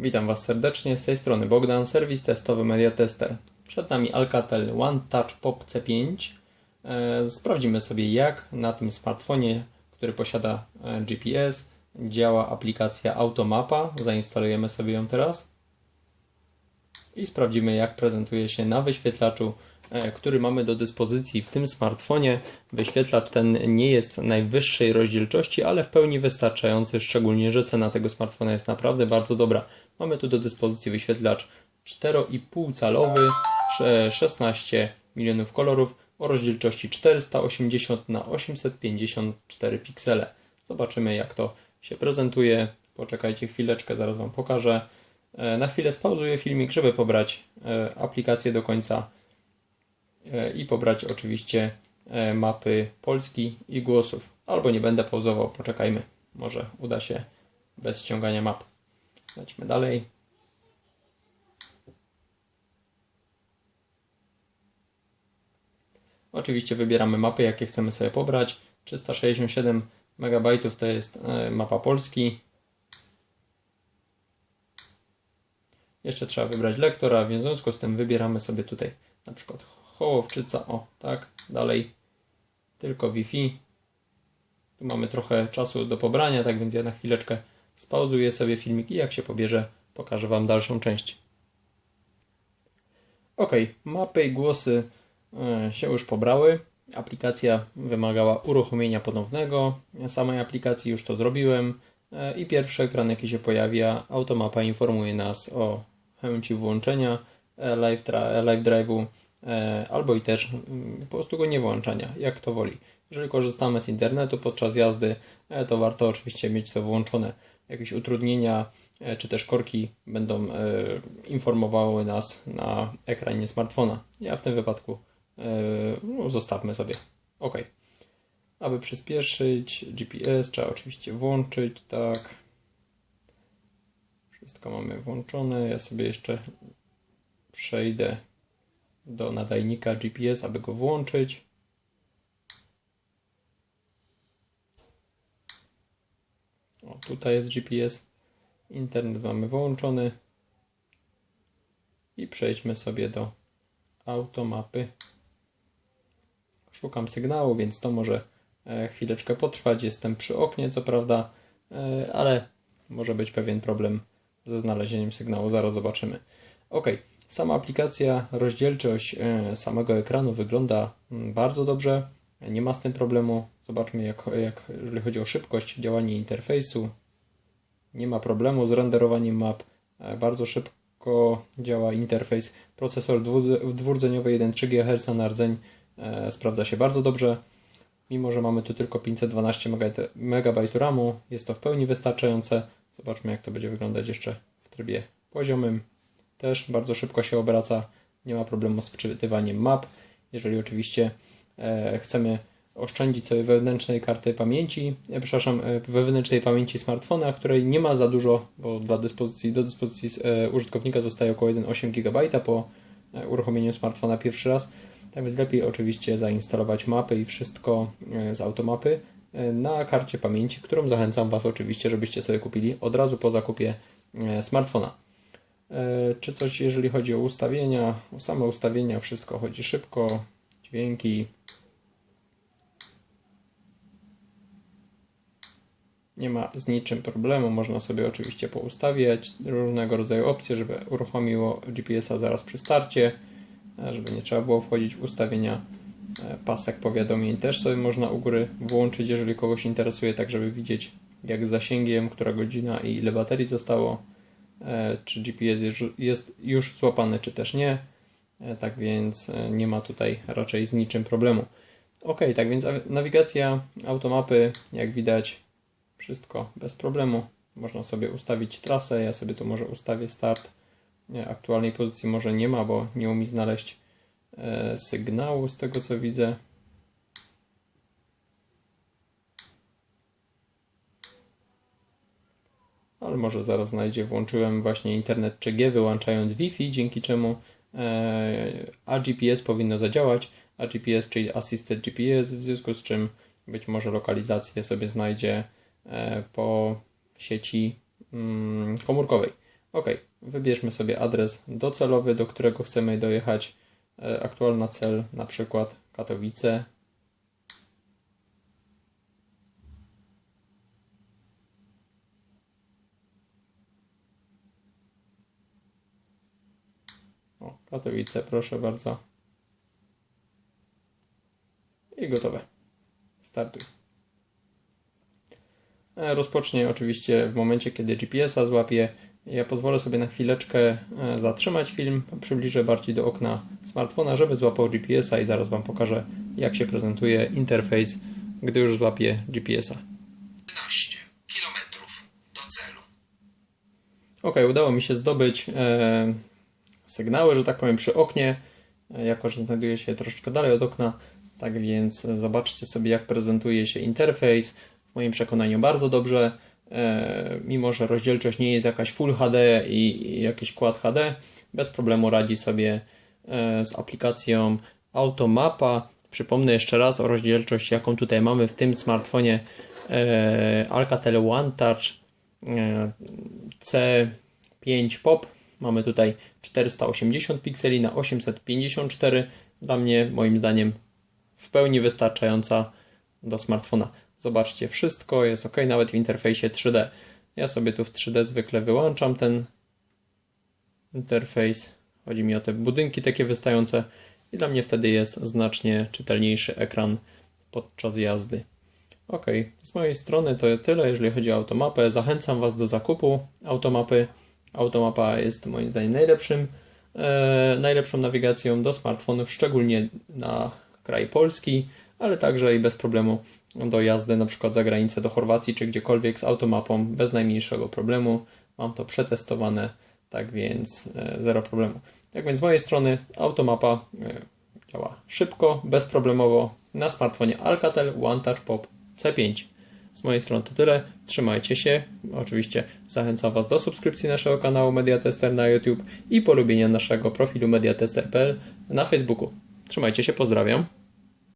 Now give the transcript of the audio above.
Witam Was serdecznie, z tej strony Bogdan, serwis testowy Media Tester. Przed nami Alcatel One Touch Pop C5. E, Sprawdzimy sobie jak na tym smartfonie, który posiada e, GPS, działa aplikacja Automapa. Zainstalujemy sobie ją teraz. I sprawdzimy jak prezentuje się na wyświetlaczu, e, który mamy do dyspozycji w tym smartfonie. Wyświetlacz ten nie jest najwyższej rozdzielczości, ale w pełni wystarczający, szczególnie, że cena tego smartfona jest naprawdę bardzo dobra. Mamy tu do dyspozycji wyświetlacz 4,5 calowy, sze- 16 milionów kolorów o rozdzielczości 480 na 854 piksele. Zobaczymy jak to się prezentuje. Poczekajcie chwileczkę, zaraz Wam pokażę. E, Na chwilę spauzuję filmik, żeby pobrać e, aplikację do końca e, i pobrać oczywiście mapy Polski i głosów. Albo nie będę pauzował, poczekajmy. Może uda się bez ściągania map. Lećmy dalej. Oczywiście wybieramy mapy, jakie chcemy sobie pobrać. 367 MB to jest e, mapa Polski. Jeszcze trzeba wybrać lektora, w związku z tym wybieramy sobie tutaj na przykład Hołowczyca, o tak, dalej tylko Wi-Fi. Tu mamy trochę czasu do pobrania, tak więc ja na chwileczkę spauzuję sobie filmik i jak się pobierze, pokażę Wam dalszą część. Ok, mapy i głosy e, się już pobrały. Aplikacja wymagała uruchomienia ponownego. Samej aplikacji już to zrobiłem. E, I pierwszy ekran, jaki się pojawia, automapa informuje nas o chęci włączenia e, live, live drive'u albo i też mm, po prostu go nie włączania, jak to woli. Jeżeli korzystamy z internetu podczas jazdy, to warto oczywiście mieć to włączone. Jakieś utrudnienia e, czy też korki będą e, informowały nas na ekranie smartfona. Ja w tym wypadku e, no, zostawmy sobie. OK. Aby przyspieszyć GPS trzeba oczywiście włączyć, tak. Wszystko mamy włączone. Ja sobie jeszcze przejdę do nadajnika GPS, aby go włączyć. O, tutaj jest GPS. Internet mamy włączony. I przejdźmy sobie do automapy. Szukam sygnału, więc to może e, chwileczkę potrwać. Jestem przy oknie, co prawda, e, ale może być pewien problem ze znalezieniem sygnału. Zaraz zobaczymy. Ok, sama aplikacja, rozdzielczość e, samego ekranu wygląda mm, bardzo dobrze. Nie ma z tym problemu. Zobaczmy, jak, jak jeżeli chodzi o szybkość działania interfejsu. Nie ma problemu z renderowaniem map. E, Bardzo szybko działa interfejs. Procesor dwu- dwurdzeniowy 1,3 GHz na rdzeń e, sprawdza się bardzo dobrze. Mimo, że mamy tu tylko 512 MB RAMu, jest to w pełni wystarczające. Zobaczmy, jak to będzie wyglądać jeszcze w trybie poziomym. Też bardzo szybko się obraca, nie ma problemu z wczytywaniem map. Jeżeli oczywiście e, chcemy oszczędzić sobie wewnętrznej karty pamięci, e, przepraszam, e, wewnętrznej pamięci smartfona, której nie ma za dużo, bo dla dyspozycji, do dyspozycji e, użytkownika zostaje około 1,8 GB po uruchomieniu smartfona pierwszy raz. Tak więc lepiej oczywiście zainstalować mapy i wszystko z automapy na karcie pamięci, którą zachęcam Was oczywiście, żebyście sobie kupili od razu po zakupie smartfona. Czy coś, jeżeli chodzi o ustawienia, o same ustawienia, wszystko chodzi szybko, dźwięki. Nie ma z niczym problemu, można sobie oczywiście poustawiać różnego rodzaju opcje, żeby uruchomiło GPS-a zaraz przy starcie, e, żeby nie trzeba było wchodzić w ustawienia. E, Pasek powiadomień też sobie można u góry włączyć, jeżeli kogoś interesuje, tak żeby widzieć jak z zasięgiem, która godzina i ile baterii zostało, e, czy GPS jest- już złapany, czy też nie. Tak więc nie ma tutaj raczej z niczym problemu. Ok, tak więc nawigacja, automapy, jak widać, wszystko bez problemu. Można sobie ustawić trasę. Ja sobie tu może ustawię start. Aktualnej pozycji może nie ma, bo nie umie znaleźć e, sygnału z tego co widzę. Ale może zaraz znajdzie. Włączyłem właśnie internet 3G, wyłączając Wi-Fi, dzięki czemu e, AGPS powinno zadziałać. AGPS, czyli Assisted GPS, w związku z czym być może lokalizację sobie znajdzie po sieci mm, komórkowej. Ok, wybierzmy sobie adres docelowy, do którego chcemy dojechać. E, Aktualna cel, na przykład Katowice. O, Katowice, proszę bardzo. I gotowe. Startuj. Rozpocznie oczywiście w momencie, kiedy GPS-a złapie. Ja pozwolę sobie na chwileczkę e, zatrzymać film, przybliżę bardziej do okna smartfona, żeby złapał GPS-a i zaraz Wam pokażę, jak się prezentuje interfejs, gdy już złapie GPS-a. 15 kilometrów do celu. Ok, udało mi się zdobyć e, sygnały, że tak powiem, przy oknie, e, jako że znajduje się troszeczkę dalej od okna. Tak więc zobaczcie sobie, jak prezentuje się interfejs. W moim przekonaniu bardzo dobrze, e, mimo że rozdzielczość nie jest jakaś Full HD i, jakiś Quad HD, bez problemu radzi sobie e, z aplikacją Automapa. Przypomnę jeszcze raz o rozdzielczość, jaką tutaj mamy w tym smartfonie e, Alcatel One Touch e, C5 Pop. Mamy tutaj 480 pikseli na 854. Dla mnie, moim zdaniem, w pełni wystarczająca do smartfona. Zobaczcie, wszystko jest ok, nawet w interfejsie 3D. Ja sobie tu w 3D zwykle wyłączam ten interfejs. Chodzi mi o te budynki takie wystające i dla mnie wtedy jest znacznie czytelniejszy ekran podczas jazdy. Ok, z mojej strony to tyle, jeżeli chodzi o automapę. Zachęcam Was do zakupu automapy. Automapa jest moim zdaniem najlepszym, e, najlepszą nawigacją do smartfonów, szczególnie na kraj polski, ale także i bez problemu do jazdy na przykład za granicę do Chorwacji czy gdziekolwiek z automapą bez najmniejszego problemu. Mam to przetestowane, tak więc e, zero problemu. Tak więc z mojej strony automapa e, działa szybko, bezproblemowo na smartfonie Alcatel One Touch Pop C5. Z mojej strony to tyle. Trzymajcie się. Oczywiście zachęcam Was do subskrypcji naszego kanału Mediatester na YouTube i polubienia naszego profilu mediatester.pl na Facebooku. Trzymajcie się, pozdrawiam.